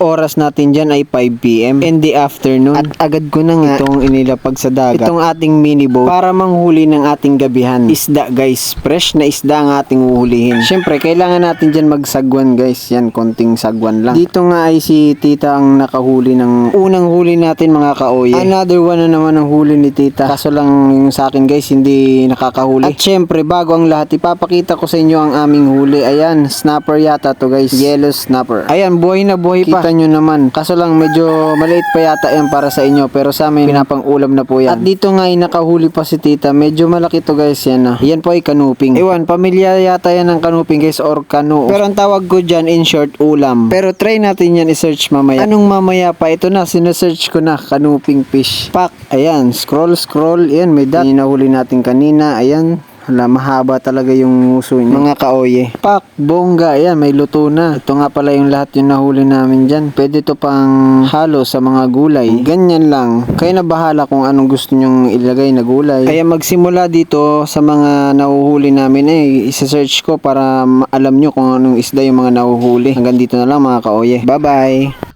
oras natin dyan ay 5pm in the afternoon. At agad ko na nga itong inilapag sa dagat. Itong ating mini boat para manghuli ng ating gabihan. Isda guys, fresh na isda ang ating uhulihin. Siyempre, kailangan natin dyan magsagwan guys. Yan, konting sagwan lang. Dito nga ay si tita ang nakahuli ng unang huli natin mga kaoye. Another one na naman ang huli ni tita. Kaso lang yung sa akin guys, hindi nakakahuli. At syempre, bago ang lahat, ipapakita ko sa inyo ang aming huli. Ayan, snapper yata to guys. Yellow snapper. Ayan, buhay na buhay pa. Kita nyo naman. Kaso lang, medyo maliit pa yata yan para sa inyo. Pero sa amin, pinapang ulam na po yan. At dito nga ay nakahuli pa si tita. Medyo malaki to guys yan ah. Yan po ay kanuping. Ewan, pamilya yata yan ng kanuping guys or kanu. Pero ang tawag ko dyan in short ulam. Pero try natin yan i-search mamaya. Anong mamaya pa? Ito na, sinesearch ko na kanuping fish. Pak, ayan, scroll scroll. Ayan, may dot. Yung nahuli natin kanina. Ayan, Hala, mahaba talaga yung uso niya. Mga kaoye. Pak, bongga. Ayan, may luto na. Ito nga pala yung lahat yung nahuli namin dyan. Pwede to pang halo sa mga gulay. Ganyan lang. Kayo na bahala kung anong gusto nyong ilagay na gulay. Kaya magsimula dito sa mga nahuhuli namin eh. Isa-search ko para alam nyo kung anong isda yung mga nahuhuli. Hanggang dito na lang mga kaoye. Bye-bye!